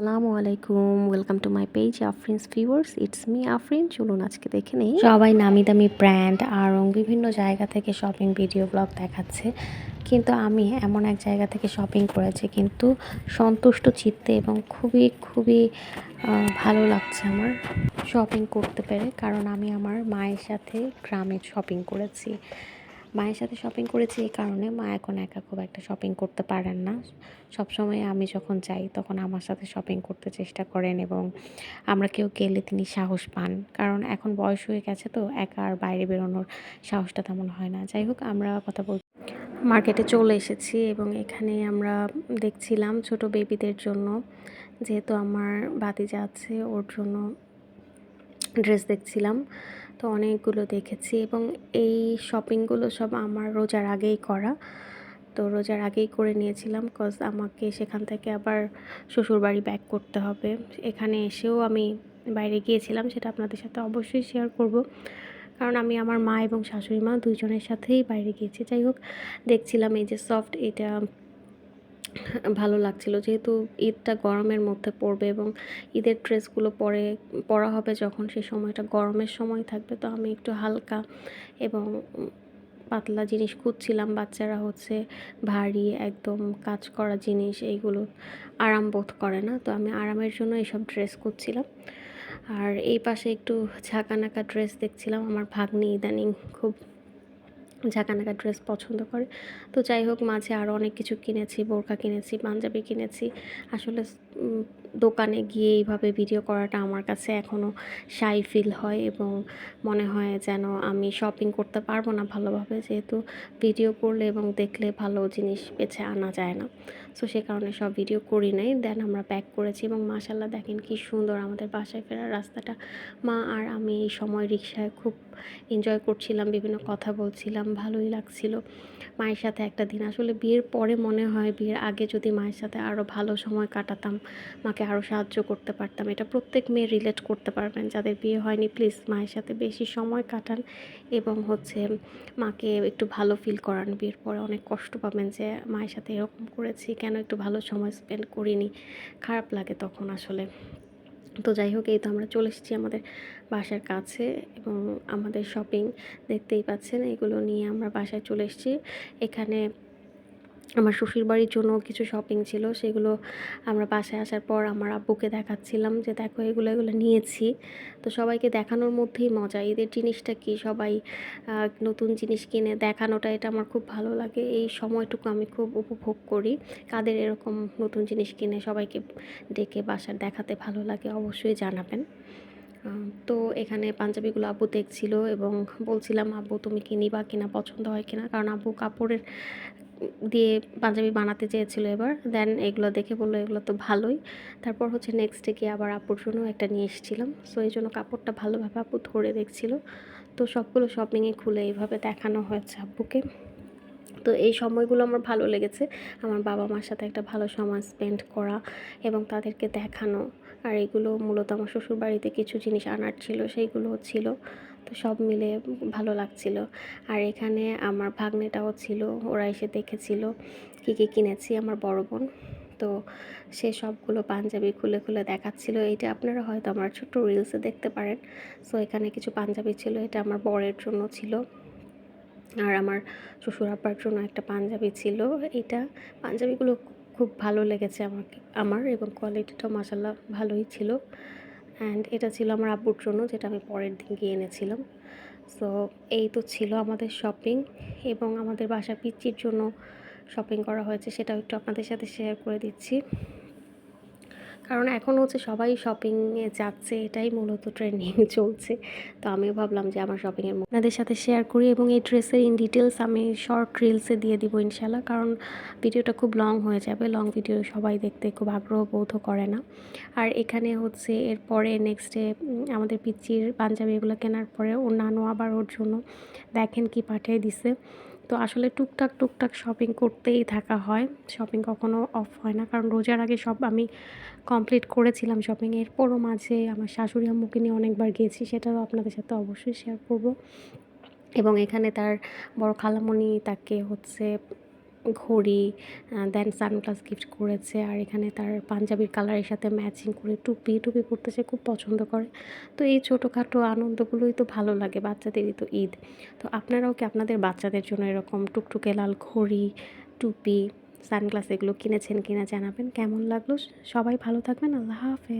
আসসালামু আলাইকুম। Welcome to my page Afrin's viewers it's me Afrin চলুন আজকে দেখে নেই। সবাই নামি দামি ব্র্যান্ড আর বিভিন্ন জায়গা থেকে শপিং ভিডিও ব্লগ দেখাচ্ছে। কিন্তু আমি এমন এক জায়গা থেকে শপিং করেছি, কিন্তু সন্তুষ্ট চিত্তে এবং খুবই খুবই ভালো লাগছে আমার শপিং করতে পেরে। কারণ আমি আমার মায়ের সাথে গ্রামে শপিং করেছি। মায়ের সাথে শপিং করেছি এই কারণে মা এখন একা খুব একটা শপিং করতে পারেন না। সবসময় আমি যখন যাই তখন আমার সাথে শপিং করতে চেষ্টা করেন এবং আমরা কেউ গেলে তিনি সাহস পান। কারণ এখন বয়স হয়ে গেছে তো, একা আর বাইরে বেরোনোর সাহসটা তেমন হয় না। যাই হোক, আমরা কথা বল মার্কেটে চলে এসেছি এবং এখানে আমরা দেখছিলাম ছোট বেবিদের জন্য। যেহেতু আমার ভাতিজা আছে, ওর জন্য ড্রেস দেখছিলাম। তো অনেকগুলো দেখেছি এবং এই শপিংগুলো সব আমার রোজার আগেই করা। তো রোজার আগেই করে নিয়েছিলাম কজ আমাকে সেখান থেকে আবার শ্বশুরবাড়ি ব্যাক করতে হবে। এখানে এসেও আমি বাইরে গিয়েছিলাম, সেটা আপনাদের সাথে অবশ্যই শেয়ার করব। কারণ আমি আমার মা এবং শাশুড়ি মা দুইজনের সাথেই বাইরে গিয়েছি। যাই হোক, দেখছিলাম এই যে সফট এটা ভালো লাগছিল। যেহেতু ঈদটা গরমের মধ্যে পড়বে এবং ঈদের ড্রেসগুলো পরে, পরা হবে যখন সেই সময়টা গরমের সময় থাকবে। তো আমি একটু হালকা এবং পাতলা জিনিস খুঁজছিলাম। বাচ্চারা হচ্ছে ভারী, একদম কাজ করা জিনিস, এইগুলো আরাম বোধ করে না। তো আমি আরামের জন্য এইসব ড্রেস খুঁজছিলাম। আর এই পাশে একটু ঝাঁকানাকা ড্রেস দেখছিলাম। আমার ভাগ্নি ইদানিং খুব ঝাঁকানাকা ড্রেস পছন্দ করে। তো যাই হোক, মাঝে আরও অনেক কিছু কিনেছি বোরকা কিনেছি, পাঞ্জাবি কিনেছি। আসলে দোকানে গিয়ে এইভাবে ভিডিও করাটা আমার কাছে এখনও শাই ফিল হয় এবং মনে হয় যেন আমি শপিং করতে পারব না ভালোভাবে। যেহেতু ভিডিও করলে এবং দেখলে ভালো জিনিস বেছে আনা যায় না। সো সে কারণে সব ভিডিও করি নাই। দেন আমরা প্যাক করেছি এবং মাসাল্লাহ দেখেন কি সুন্দর আমাদের বাসায় ফেরার রাস্তাটা। মা আর আমি এই সময় রিক্সায় খুব এনজয় করছিলাম, বিভিন্ন কথা বলছিলাম, ভালোই লাগছিল। মায়ের সাথে একটা দিন, আসলে বিয়ের পরে মনে হয় বিয়ের আগে যদি মায়ের সাথে আরও ভালো সময় কাটাতাম, মাকে আরও সাহায্য করতে পারতাম। এটা প্রত্যেক মেয়ে রিলেট করতে পারবেন। যাদের বিয়ে হয়নি প্লিজ মায়ের সাথে বেশি সময় কাটান এবং হচ্ছে মাকে একটু ভালো ফিল করান বিয়ের পরে। অনেক কষ্ট পাবেন যে, মায়ের সাথে এরকম করেছি, কেন একটু ভালো সময় স্পেন্ড করিনি? খারাপ লাগে তখন আসলে। তো যাই হোক, এই তো আমরা চলে এসেছি আমাদের বাসার কাছে এবং আমাদের শপিং দেখতেই পাচ্ছেন। এগুলো নিয়ে আমরা বাসায় চলে এসেছি। এখানে আমার শ্বশুর বাড়ির জন্য কিছু শপিং ছিল, সেগুলো আমরা বাসায় আসার পর আমার আব্বুকে দেখাচ্ছিলাম যে, দেখো, এগুলো এগুলো নিয়েছি। তো সবাইকে দেখানোর মধ্যেই মজা। এদের জিনিসটা কি? সবাই নতুন জিনিস কিনে দেখানোটা, এটা আমার খুব ভালো লাগে। এই সময়টুকু আমি খুব উপভোগ করি। কাদের এরকম নতুন জিনিস কিনে সবাইকে ডেকে বাসার দেখাতে ভালো লাগে, অবশ্যই জানাবেন। তো এখানে পাঞ্জাবিগুলো আব্বু দেখছিল এবং বলছিলাম আব্বু তুমি কি নিবা কিনা, পছন্দ হয় কিনা? কারণ আব্বু কাপড়ের দিয়ে পাঞ্জাবি বানাতে চেয়েছিল এবার। দেন এগুলো দেখে বলল, এগুলো তো ভালোই। তারপর হচ্ছে নেক্সট ডে গিয়ে আবার আপুর জন্য একটা নিয়ে এসেছিলাম। সো এই জন্য কাপড়টা ভালোভাবে আপু ধরে দেখছিল। তো সবগুলো শপিংয়ে খুলে এইভাবে দেখানো হয়েছে আব্বুকে তো এই সময়গুলো আমার ভালো লেগেছে। আমার বাবা মার সাথে একটা ভালো সময় স্পেন্ড করা এবং তাদেরকে দেখানো। আর এগুলো মূলত আমার শ্বশুর বাড়িতে কিছু জিনিস আনার ছিল, সেইগুলো ছিল। তো সব মিলে ভালো লাগছিল। আর এখানে আমার ভাগ্নেটাও ছিল, ওরা এসে দেখেছিল কী কী কিনেছি আমার বড় বোন। তো সে সবগুলো পাঞ্জাবি খুলে খুলে দেখাচ্ছিল। এটা আপনারা হয়তো আমার ছোট্ট রিলসে দেখতে পারেন। সো এখানে কিছু পাঞ্জাবি ছিল, এটা আমার বরের জন্য ছিল। আর আমার শ্বশুর আব্বার জন্য একটা পাঞ্জাবি ছিল। এটা পাঞ্জাবিগুলো খুব ভালো লেগেছে আমাকে, আমার এবং কোয়ালিটিটাও মাসাল্লাহ ভালোই ছিল। অ্যান্ড এটা ছিল আমার আব্বুর জন্য, যেটা আমি পরের দিন গিয়ে এনেছিলাম। সো এই তো ছিল আমাদের শপিং এবং আমাদের বাসা পিচ্চির জন্য শপিং করা হয়েছে, সেটাও একটু আপনাদের সাথে শেয়ার করে দিচ্ছি। কারণ এখন হচ্ছে সবাই শপিংয়ে যাচ্ছে, এটাই মূলত ট্রেন্ডিং চলছে। তো আমিও ভাবলাম যে আমার শপিংয়ের আপনাদের সাথে শেয়ার করি এবং এই ড্রেসের ইন ডিটেলস আমি শর্ট রিলসে দিয়ে দিব ইনশাল্লাহ কারণ ভিডিওটা খুব লং হয়ে যাবে। লং ভিডিও সবাই দেখতে খুব আগ্রহ বোধ করে না। আর এখানে হচ্ছে এরপরে নেক্সটে আমাদের পিচ্চির পাঞ্জাবি এগুলো কেনার পরে নানু আবার ওর জন্য দেখেন কি পাঠিয়ে দিছে। তো আসলে টুকটাক টুকটাক শপিং করতেই থাকা হয়। শপিং কখনো অফ হয় না, কারণ রোজার আগে সব আমি কমপ্লিট করেছিলাম শপিং এরপরও মাঝে আমার শাশুড়ি আম্মুকে নিয়ে অনেকবার গিয়েছি সেটাও আপনাদের সাথে অবশ্যই শেয়ার করব। এবং এখানে তার বড় খালামণি তাকে হচ্ছে ঘড়ি দেন সানগ্লাস গিফট করেছে আর এখানে তার পাঞ্জাবির কালারের সাথে ম্যাচিং করে টুপি টুপি পরতে সে খুব পছন্দ করে। তো এই ছোটোখাটো আনন্দগুলোই তো ভালো লাগে বাচ্চাদেরই তো ঈদ। তো আপনারাও কি আপনাদের বাচ্চাদের জন্য এরকম টুকটুকে লাল ঘড়ি, টুপি সানগ্লাস এগুলো কিনেছেন কিনা জানাবেন। কেমন লাগল? সবাই ভালো থাকবেন। আল্লাহ হাফেজ।